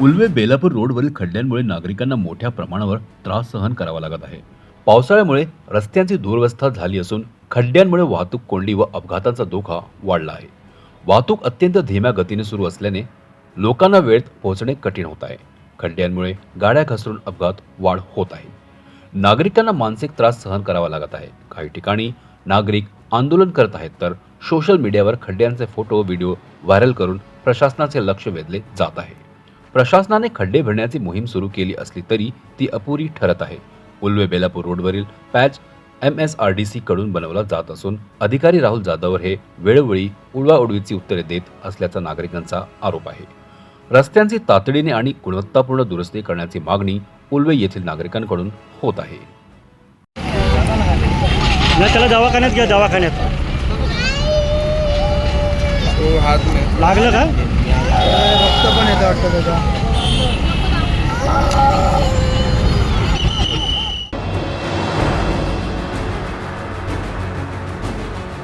उल्वे बेलापूर रोडवरील खड्ड्यांमुळे नागरिकांना मोठ्या प्रमाणावर त्रास सहन करावा लागत आहे. पावसाळ्यामुळे रस्त्यांची दुरवस्था झाली असून खड्ड्यांमुळे वाहतूक कोंडी व अपघातांचा धोका वाढला आहे. वाहतूक अत्यंत धीम्या गतीने सुरू असल्याने लोकांना वेळेत पोहोचणे कठीण होत आहे. खड्ड्यांमुळे गाड्या घसरून अपघात वाढ होत आहे. नागरिकांना मानसिक त्रास सहन करावा लागत आहे. काही ठिकाणी नागरिक आंदोलन करत आहेत तर सोशल मीडियावर खड्ड्यांचे फोटो व्हिडिओ व्हायरल करून प्रशासनाचे लक्ष वेधले जात आहे. प्रशासनाने खड्डे भरण्याची मोहीम सुरू केली असली तरी ती अपुरी ठरत आहे. उल्वे बेलापूर रोडवरील patch M S R D C कडून बनवला जात असून अधिकारी राहुल जाधवर हे वेळोवेळी उडवाउडवीची उत्तरे देत असल्याचा नागरिकांचा आरोप आहे. रस्त्यांची तातडीने आणि गुणवत्तापूर्ण दुरुस्ती करण्याची मागणी उल्वे येथील नागरिकांकडून होत आहे. त्याला दवाखान्यात घ्या दवाखान्यात. तो हात में लागलं का? पण येतं वाटतं त्याचा.